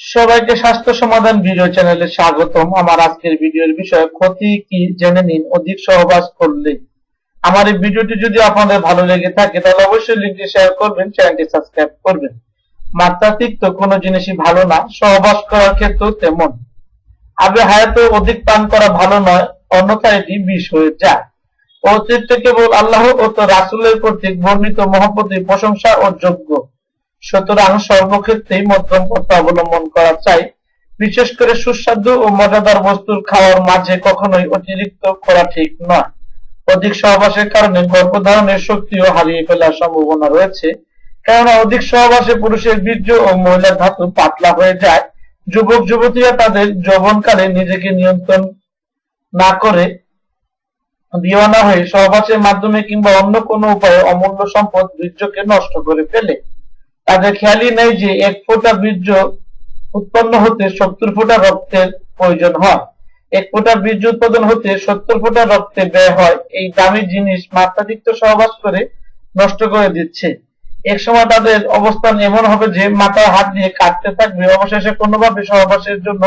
সবাইকে স্বাস্থ্য সমাধান ভিডিও চ্যানেলে স্বাগতম। আমার আজকের ভিডিওর বিষয়, ক্ষতি কি জেনে নিন, অধিক সহবাস করলে। আমার এই ভিডিওটি যদি আপনাদের ভালো লেগে থাকে, তাহলে অবশ্যই লিঙ্কটি শেয়ার করবেন চ্যানেলটি সাবস্ক্রাইব করবেন। মাত্রাতিরিক্ত কোনো জিনিসই ভালো না, সহবাস করার ক্ষেত্রেও তেমন। আবে হায়াত অধিক পান করা ভালো নয়, অন্যথায় এটি বিষ হয়ে যায়। অতিরিক্ত কেবল আল্লাহ ও তো রাসুলের কর্তৃক বর্ণিত মহব্বতের প্রশংসা ও যোগ্য সুতরাং সর্বক্ষেত্রেই মধ্যম পথ অবলম্বন করা চাই। বিশেষ করে সুস্বাদু ও মজাদার বস্তুর খাওয়ার মাঝে কখনোই অতিরিক্ত করা ঠিক নয়। অধিক সহবাসের কারণে গর্ভধারণের শক্তিও হারিয়ে ফেলার সম্ভাবনা রয়েছে। কেননা অধিক সহবাসে পুরুষের বীর্য ও মহিলার ধাতু পাতলা হয়ে যায়। যুবক, যুবতীরা তাদের যৌবনকালে নিজেকে নিয়ন্ত্রণ না করে দিওয়ানা হয়ে সহবাসের মাধ্যমে কিংবা অন্য কোনো উপায়ে অমূল্য সম্পদ বীর্যকে নষ্ট করে ফেলে। তাদের খেয়ালই নেই যে এক ফোঁটা বীর্য উৎপন্ন হতে সত্তর ফোঁটা রক্তের প্রয়োজন হয়। এক ফোঁটা বীর্য উৎপাদন হতে সত্তর ফোঁটা রক্তে ব্যয় হয়। এই দামি জিনিস মাত্রাতিরিক্ত সহবাস করে নষ্ট করে দিচ্ছে। এক সময় তাদের অবস্থান এমন হবে যে, মাথায় হাত দিয়ে কাটতে থাকবে। অবশেষে কোনোভাবে সহবাসের জন্য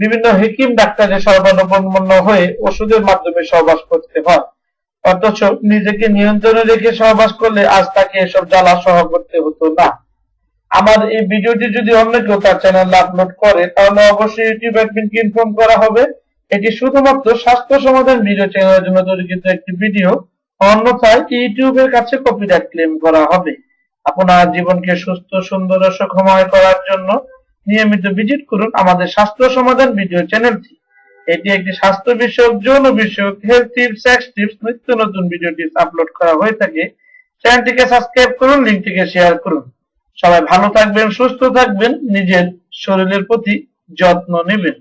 বিভিন্ন হেকিম ডাক্তারের সর্বানুপন্ন হয়ে ওষুধের মাধ্যমে সহবাস করতে হয়। অথচ নিজেকে নিয়ন্ত্রণে রেখে সহবাস করলে আজ তাকে এসব জ্বালা সহ করতে হতো না। আমার এই ভিডিওটি যদি অন্য কেউ তার চ্যানেলে আপলোড করে, তাহলে অবশ্যই ইউটিউব অ্যাডমিনকে ইনফর্ম করা হবে। এটি শুধুমাত্র স্বাস্থ্য সমাধান ভিডিও চ্যানেলের জন্য তৈরিকৃত একটি ভিডিও অন্যথায় ইউটিউবের কাছে কপিরাইট ক্লেম করা হবে। আপনার জীবনকে সুস্থ, সুন্দর ও সুখময় করার জন্য নিয়মিত ভিজিট করুন আমাদের স্বাস্থ্য সমাধান ভিডিও চ্যানেলটি এটি একটি স্বাস্থ্য বিষয়ক, যৌন বিষয়ক হেলথ টিপস সেক্স টিপস নিত্য নতুন ভিডিও টিপস আপলোড করা হয়ে থাকে। চ্যানেলটিকে সাবস্ক্রাইব করুন লিঙ্কটিকে শেয়ার করুন। সবাই ভালো থাকবেন সুস্থ থাকবেন নিজের শরীরের প্রতি যত্ন নেবেন।